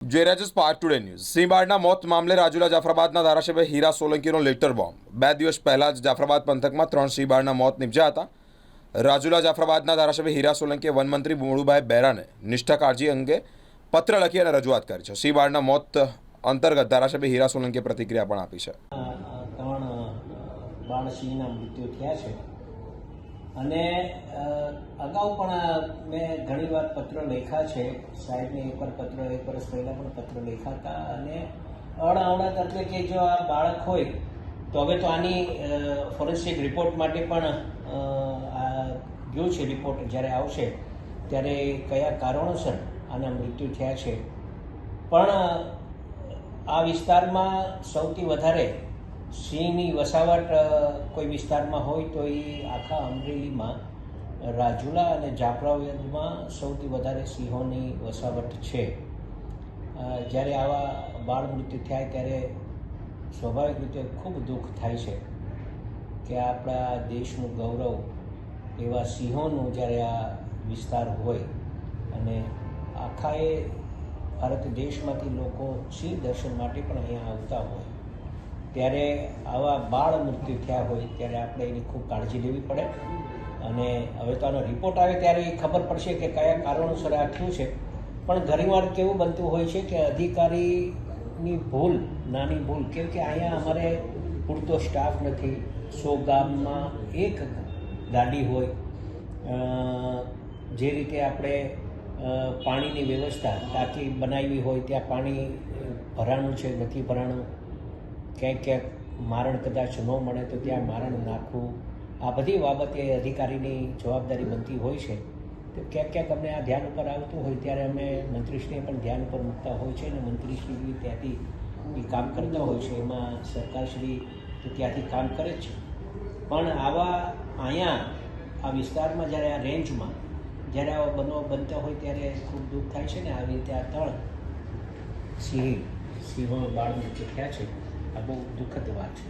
જયરાજસ Spark Today News સિંહબાળના મોત મામલે રાજુલા જાફરાબાદના ધારાસભ્ય હીરા સોલંકીનો લેટર બોમ્બ. બે દિવસ પહેલા જ જાફરાબાદ પંથકમાં ત્રણ સિંહબાળના મોત નિપજ્યા હતા. રાજુલા જાફરાબાદના ધારાસભ્ય હીરા સોલંકીએ વનમંત્રી મોળુભાઈ બેરાને નિષ્ઠા કાળજી અંગે પત્ર લખી અને રજૂઆત કરી છે. સિંહબાળના મોત અંતર્ગત ધારાસભ્ય હીરા સોલંકીએ પ્રતિક્રિયા પણ આપી છે. ત્રણ બાળ મૃત્યુ થયા છે. અને અગાઉ પણ મેં ઘણી વાર પત્ર લખ્યા છે. સાહેબને એકવાર પત્ર, એક વર્ષ પહેલાં પણ પત્ર લખ્યા હતા. અને અણઅવણત એટલે કે જો આ બાળક હોય, તો હવે તો આની ફોરેન્સિક રિપોર્ટ માટે પણ ગયું છે રિપોર્ટ જ્યારે આવશે, ત્યારે કયા કારણોસર આના મૃત્યુ થયા છે. પણ આ વિસ્તારમાં સૌથી વધારે સિંહની વસાવટ કોઈ વિસ્તારમાં હોય તો એ આખા અમરેલીમાં, રાજુલા અને જાફરાબાદમાં સૌથી વધારે સિંહોની વસાવટ છે. જ્યારે આવા બાળ મૃત્યુ થાય ત્યારે સ્વાભાવિક રીતે ખૂબ દુઃખ થાય છે કે આપણા દેશનું ગૌરવ એવા સિંહોનું જ્યારે આ વિસ્તાર હોય અને આખા એ ભારત દેશમાંથી લોકો સિંહ દર્શન માટે પણ અહીંયા આવતા હોય. ત્યારે આવા બાળ મૃત્યુ થયા હોય ત્યારે આપણે એની ખૂબ કાળજી લેવી પડે. અને હવે તો આનો રિપોર્ટ આવે ત્યારે એ ખબર પડશે કે કયા કારણોસર આ થયું છે. પણ ઘણીવાર કેવું બનતું હોય છે કે અધિકારીની ભૂલ, નાની ભૂલ, કેમ કે અહીંયા અમારે પૂરતો સ્ટાફ નથી. સો ગામમાં એક ગાડી હોય. જે રીતે આપણે પાણીની વ્યવસ્થા, ટાંકી બનાવી હોય, ત્યાં પાણી ભરાણું છે, નથી ભરાણું. ક્યાંક ક્યાંક મારણ કદાચ ન મળે તો ત્યાં મારણ નાખવું. આ બધી બાબતે અધિકારીની જવાબદારી બનતી હોય છે. તો ક્યાંક ક્યાંક અમને આ ધ્યાન ઉપર આવતું હોય ત્યારે અમે મંત્રીશ્રીને પણ ધ્યાન ઉપર મૂકતા હોય છે અને મંત્રીશ્રી બી ત્યાંથી એ કામ કરતા હોય છે. એમાં સરકારશ્રી તો ત્યાંથી કામ કરે જ છે. પણ આવા અહીંયા, આ વિસ્તારમાં જ્યારે આ રેન્જમાં જ્યારે આવા બનો, બનતા હોય ત્યારે ખૂબ દુઃખ થાય છે ને આવી રીતે આ ત્રણ સિંહ, સિંહો બાળ મૃત્યુ થયા છે. এবং দুঃখতে পারছি